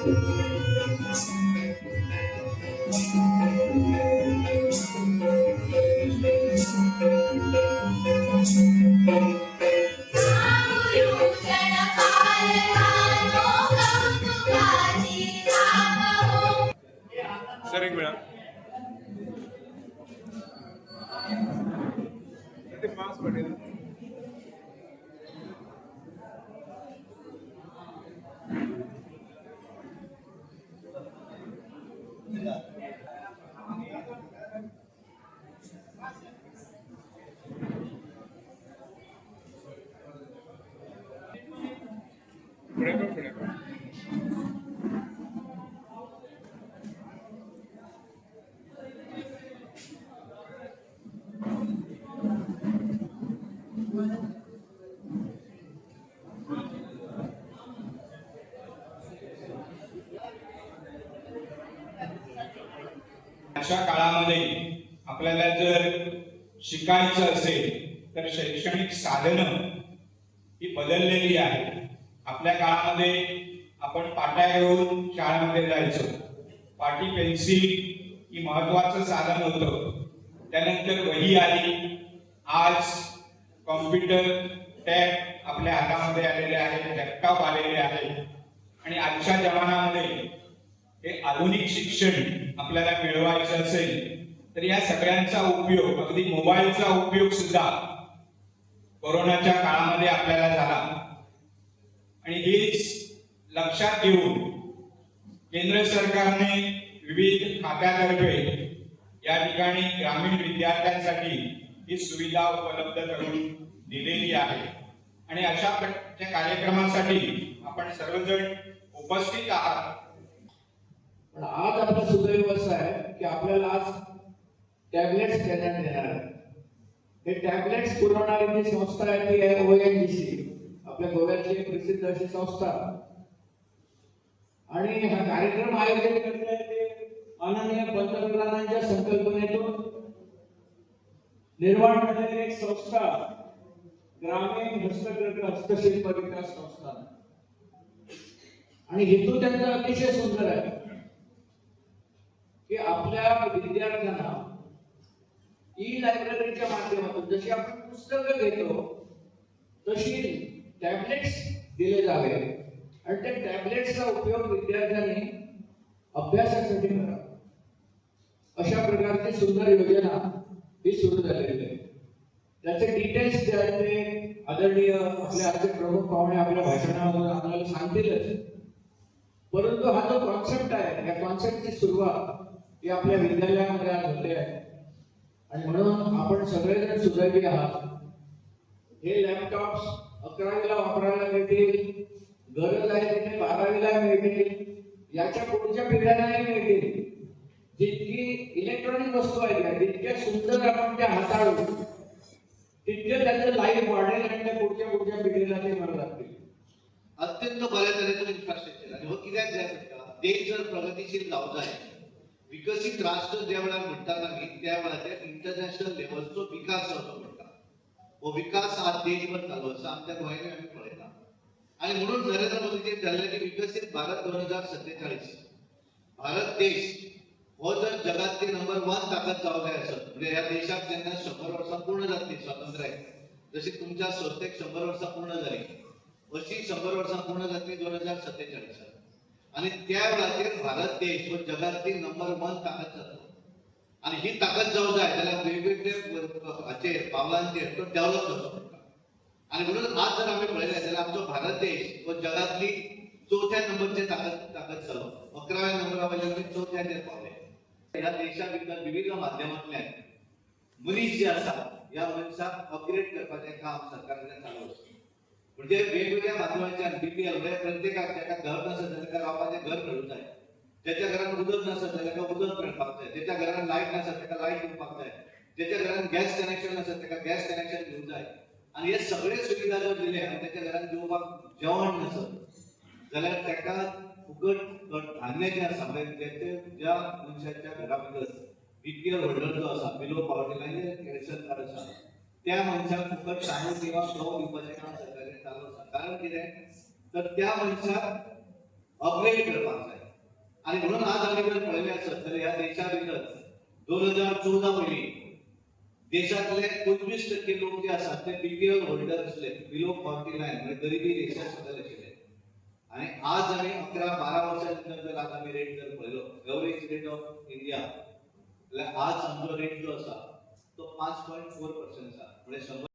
Sir एक वेळा ते पास पडेल अशा काळामध्ये आपल्याला जर शिकायचं असेल तर शैक्षणिक साधनं ही बदललेली आहेत. आपल्या काळामध्ये आपण पाट्या घेऊन शाळेमध्ये जायचो. पाटी पेन्सिल ही महत्वाचं साधन होतं. त्यानंतर वही आली. आज कॉम्प्युटर टॅब आपल्या हातामध्ये आलेले आहेत लॅपटॉप आलेले आहेत. आणि आजच्या जमान्यामध्ये हे आधुनिक शिक्षण आपल्याला मिळवायचं असेल तर या सगळ्यांचा उपयोग अगदी मोबाईलचा उपयोग सुद्धा कोरोनाच्या काळामध्ये आपल्याला झाला. आणि हेच लक्षात घेऊन केंद्र सरकारने विविध खात्यातर्फे या ठिकाणी ग्रामीण विद्यार्थ्यांसाठी ही सुविधा उपलब्ध करून दिलेली आहे. आणि अशा कार्यक्रमासाठी आपण सर्वजण उपस्थित आहात. पण आज आपला सुदैव असं आहे की आपल्याला आज टॅबलेट्स देण्यात येणार आहे हे टॅबलेट्स पुरवणारी जी संस्था आहे ती आहे ओएनजीसी आपल्या गोव्याची एक प्रसिद्ध अशी संस्था. आणि हा कार्यक्रम आयोजित करते आहे ते माननीय पंतप्रधानांच्या संकल्पनेतून. निर्माण झालेली एक संस्था ग्रामीण हस्तकला हस्तशिल्प विकास संस्था. आणि हेतू त्यांचा अतिशय सुंदर आहे. की आपल्या विद्यार्थ्यांना ई लायब्ररीच्या माध्यमातून जशी आपण पुस्तकं घेतो तशी टॅबलेट्स दिले जावे. आणि त्या टॅबलेट्सचा उपयोग विद्यार्थ्यांनी अभ्यासासाठी करावा अशा प्रकारची सुंदर योजना ही सुरू झालेली आहे. त्याचे डिटेल्स जे आहेत ते आदरणीय आपले आजचे प्रमुख पाहुणे आपल्या भाषणामधून आपल्याला सांगतीलच. परंतु हा जो कॉन्सेप्ट आहे या कॉन्सेप्टची सुरुवात ते आपल्या विद्यालयामध्ये आज होते आहे. आणि म्हणून आपण सगळेजण सुदैवी आहात. हे लॅपटॉप्स अकरावीला वापरायला मिळतील गरज आहे तिथे बारावीला मिळतील याच्या पुढच्या पिढ्यांनाही मिळतील. जितकी इलेक्ट्रॉनिक वस्तू आहेत तितक्या सुंदर आपण त्या हाताळू तितके त्याचं लाईफ वाढेल आणि त्या पुढच्या पुढच्या पिढीला ते मला लागतील अत्यंत बऱ्या तऱ्हेचं इन्फ्रास्ट्रक्चर आणि हो कित्याक जाय पडटा देश जर प्रगतीशील जावं आहे विकसीत राष्ट्र ज्या म्हणताना म्हणटात त्यावेळा त्या इंटरनॅशनल लेवलचो विकास जावचो पडटा हो विकास आज देशभर चालू आसा आमच्या गोंयांनी आमी पळयता आणि म्हणून नरेंद्र मोदीचे ठरले की विकसीत भारत दोन हजार सत्तेचाळीस. भारत देश हो जर जगातली नंबर वन ताकद जावं जाय म्हणजे ह्या देशात जेन्ना शंबर वर्सां पूर्ण जाते स्वातंत्र्य आहे जशी तुमच्या संस्थेक शंबर वर्सां पूर्ण जाली अशी शंभर वर्सां पूर्ण जाते दोन हजार सत्तेचाळीसात आणि त्या वेळाचेर भारत देश हो जगातली नंबर वन ताकद जातो. आणि ही ताकद जावं जाय जाल्यार वेगवेगळे हाचेर पावलांचेर तो डेव्हलप जावचो आणि म्हणून आज जर आम्ही पळयलें जाल्यार आमचो भारत देश हो जगातली चवथ्या नंबरचे ताकद ताकद जालो अकराव्या नंबरा वयल्यान आमी चवथ्याचेर पावले. ह्या देशा भितर विविध माध्यमांतल्यान मनीस जे आसा ह्या मनशाक अपग्रेड करपाचें काम सरकारान चालू आसा म्हणजे वेगवेगळ्या माध्यमांच्या बीपीएल म्हणजे प्रत्येकाक त्याका घर नसत जाल्यार त्याका रावपाचें घर मेळूंक जाय त्याच्या घरात उदक नसत जाल्यार ताका उदक मेळपाक जाय ज्याच्या घरात लायट नसत त्याका लायट दिवपाक जाय त्याच्या घरात गॅस कनेक्शन नसत त्याका गॅस कनेक्शन दिवंक जाय आणि हे सगळे सुविधा जर दिले आणि त्याच्या घरात जेवपाक जेवण नसत जाल्यार त्याका फुकट कट- धान्य जे आसा म्हणजे त्याचे ज्या मनशाच्या घरा भितर बीपीएल होल्डर जो आसा below poverty line ration card आसा त्या मनशाक फुकट तांदूळ किंवा गहू दिवपाचें काम सरकार कारण कितें तर त्या मनशाक अपग्रेड करपाक जाय आणि म्हणून आज आम्ही जर पळयलें आसत तर ह्या देशा भितर दोन हजार चौदा मध्ये देशातले पंचवीस टक्के लोक जे असतात ते बीपीएल होल्डर असले बिलो पॉवर्टी लाईन म्हणजे गरिबी रेषा सुद्धा आशिल्ले आणि आज आम्ही अकरा बारा वर्षांनंतर जर आज आम्ही रेट जर पळयलो गव्हरेज रेट ऑफ इंडिया जाल्यार आज आमचो रेट जो आसा तो पाच पॉईंट फोर पर्सेंट आसा म्हणजे शंभर